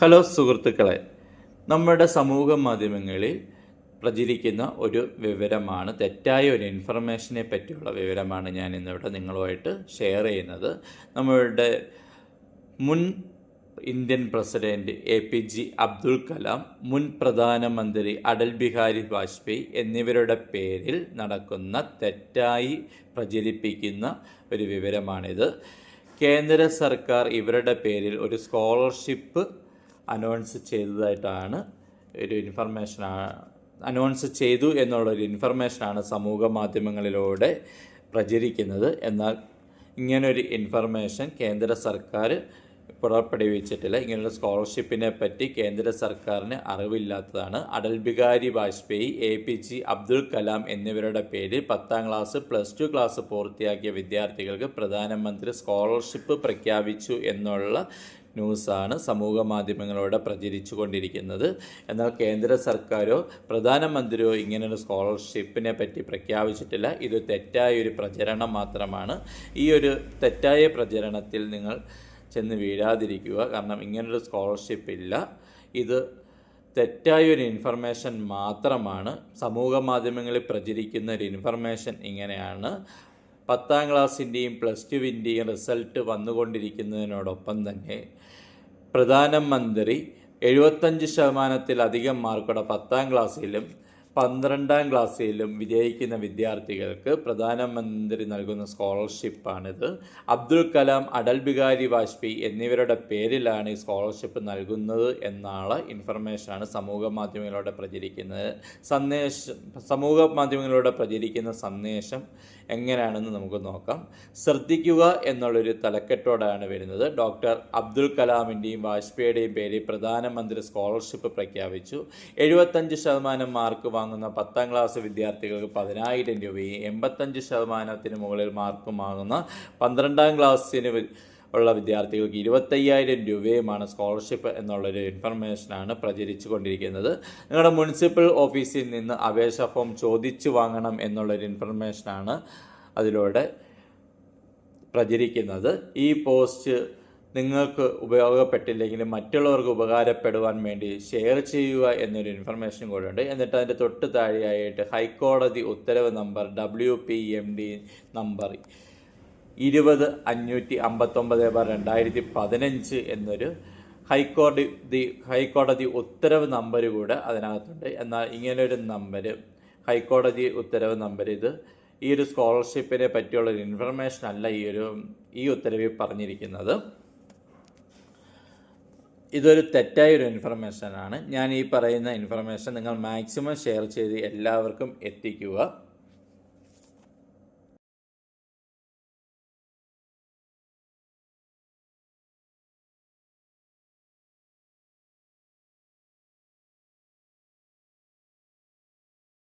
Hello സുഹൃത്തുക്കളെ നമ്മുടെ സമൂഹ മാധ്യമങ്ങളിൽ പ്രചരിക്കുന്ന ഒരു വിവരമാണ് തെറ്റായ ഒരു ഇൻഫർമേഷനെ പറ്റിയുള്ള വിവരമാണ് ഞാൻ ഇന്നിവിടെ നിങ്ങളുമായിട്ട് ഷെയർ ചെയ്യുന്നത്. നമ്മളുടെ മുൻ Indian president A P J Abdul Kalam മുൻ പ്രധാനമന്ത്രി അടൽ ബിഹാരി വാജ്പേയി എന്നിവരുടെ പേരിൽ നടക്കുന്ന തെറ്റായി പ്രചരിപ്പിക്കുന്ന ഒരു വിവരമാണിത്. കേന്ദ്ര സർക്കാർ ഇവരുടെ പേരിൽ ഒരു സ്കോളർഷിപ്പ് അനൗൺസ് ചെയ്തതായിട്ടാണ് ഒരു ഇൻഫർമേഷൻ അനൗൺസ് ചെയ്തു എന്നുള്ളൊരു ഇൻഫർമേഷനാണ് സമൂഹ മാധ്യമങ്ങളിലൂടെ പ്രചരിക്കുന്നത്. എന്നാൽ ഇങ്ങനൊരു ഇൻഫർമേഷൻ കേന്ദ്ര സർക്കാർ പുറപ്പെടുവിച്ചിട്ടില്ല. ഇങ്ങനെയുള്ള സ്കോളർഷിപ്പിനെ പറ്റി കേന്ദ്ര സർക്കാരിന് അറിവില്ലാത്തതാണ്. Atal Bihari Vajpayee A P J Abdul Kalam എന്നിവരുടെ പേരിൽ പത്താം ക്ലാസ് പ്ലസ് ടു ക്ലാസ് പൂർത്തിയാക്കിയ വിദ്യാർത്ഥികൾക്ക് പ്രധാനമന്ത്രി സ്കോളർഷിപ്പ് പ്രഖ്യാപിച്ചു എന്നുള്ള ന്യൂസാണ് സമൂഹ മാധ്യമങ്ങളിലൂടെ പ്രചരിച്ചു കൊണ്ടിരിക്കുന്നത് എന്നാൽ കേന്ദ്ര സർക്കാരോ പ്രധാനമന്ത്രിയോ ഇങ്ങനൊരു സ്കോളർഷിപ്പിനെ പറ്റി പ്രഖ്യാപിച്ചിട്ടില്ല. ഇത് തെറ്റായ ഒരു പ്രചരണം മാത്രമാണ്. ഈ ഒരു തെറ്റായ പ്രചരണത്തിൽ നിങ്ങൾ ചെന്ന് വീഴാതിരിക്കുക. കാരണം ഇങ്ങനൊരു സ്കോളർഷിപ്പ് ഇല്ല. ഇത് തെറ്റായ ഒരു ഇൻഫർമേഷൻ മാത്രമാണ്. സമൂഹ മാധ്യമങ്ങളിൽ പ്രചരിക്കുന്ന ഒരു ഇൻഫർമേഷൻ ഇങ്ങനെയാണ്. പത്താം ക്ലാസ്സിന്റെയും പ്ലസ് ടുവിന്റെയും റിസൾട്ട് വന്നുകൊണ്ടിരിക്കുന്നതിനോടൊപ്പം തന്നെ പ്രധാനമന്ത്രി എഴുപത്തഞ്ച് ശതമാനത്തിലധികം മാർക്കോടെ പത്താം ക്ലാസ്സിലും പന്ത്രണ്ടാം ക്ലാസ്സിലും വിജയിക്കുന്ന വിദ്യാർത്ഥികൾക്ക് പ്രധാനമന്ത്രി നൽകുന്ന സ്കോളർഷിപ്പാണിത്. അബ്ദുൽ കലാം അടൽ ബിഹാരി വാജ്പേയി എന്നിവരുടെ പേരിലാണ് ഈ സ്കോളർഷിപ്പ് നൽകുന്നത് എന്നുള്ള ഇൻഫർമേഷനാണ് സമൂഹ മാധ്യമങ്ങളിലൂടെ പ്രചരിക്കുന്നത് സന്ദേശം സമൂഹ മാധ്യമങ്ങളിലൂടെ പ്രചരിക്കുന്ന സന്ദേശം എങ്ങനെയാണെന്ന് നമുക്ക് നോക്കാം. ശ്രദ്ധിക്കുക എന്നുള്ളൊരു തലക്കെട്ടോടാണ് വരുന്നത്. ഡോക്ടർ അബ്ദുൽ കലാമിന്റെയും വാജ്പേയിയുടെയും പേരിൽ പ്രധാനമന്ത്രി സ്കോളർഷിപ്പ് പ്രഖ്യാപിച്ചു. എഴുപത്തഞ്ച് ശതമാനം മാർക്ക് വാങ്ങുന്ന പത്താം ക്ലാസ് വിദ്യാർത്ഥികൾക്ക് പതിനായിരം രൂപയും എൺപത്തഞ്ച് ശതമാനത്തിന് മുകളിൽ മാർക്ക് വാങ്ങുന്ന പന്ത്രണ്ടാം ക്ലാസ്സിന് ഉള്ള വിദ്യാർത്ഥികൾക്ക് ഇരുപത്തയ്യായിരം രൂപയുമാണ് സ്കോളർഷിപ്പ് എന്നുള്ളൊരു ഇൻഫർമേഷനാണ് പ്രചരിച്ചു കൊണ്ടിരിക്കുന്നത് നിങ്ങളുടെ മുനിസിപ്പൽ ഓഫീസിൽ നിന്ന് അപേക്ഷ ഫോം ചോദിച്ചു വാങ്ങണം എന്നുള്ളൊരു ഇൻഫർമേഷനാണ് അതിലൂടെ പ്രചരിക്കുന്നത്. ഈ പോസ്റ്റ് നിങ്ങൾക്ക് ഉപയോഗപ്പെട്ടില്ലെങ്കിൽ മറ്റുള്ളവർക്ക് ഉപകാരപ്പെടുവാൻ വേണ്ടി ഷെയർ ചെയ്യുക എന്നൊരു ഇൻഫർമേഷൻ കൂടെ ഉണ്ട്. എന്നിട്ട് അതിന്റെ തൊട്ട് താഴെയായിട്ട് ഹൈക്കോടതി ഉത്തരവ് number W P M D number ഇരുപത് അഞ്ഞൂറ്റി അമ്പത്തൊമ്പത് ബാർ രണ്ടായിരത്തി പതിനഞ്ച് എന്നൊരു ഹൈക്കോടതി ഹൈക്കോടതി ഉത്തരവ് നമ്പർ കൂടെ അതിനകത്തുണ്ട്. എന്നാൽ ഇങ്ങനൊരു നമ്പർ ഹൈക്കോടതി ഉത്തരവ് നമ്പർ ഇത് ഈ ഒരു സ്കോളർഷിപ്പിനെ പറ്റിയുള്ള ഒരു ഇൻഫർമേഷൻ അല്ല ഈ ഒരു ഈ ഉത്തരവിൽ പറഞ്ഞിരിക്കുന്നത്. ഇതൊരു തെറ്റായൊരു ഇൻഫർമേഷനാണ് ഞാൻ ഈ പറയുന്ന ഇൻഫർമേഷൻ നിങ്ങൾ മാക്സിമം ഷെയർ ചെയ്ത് എല്ലാവർക്കും എത്തിക്കുക.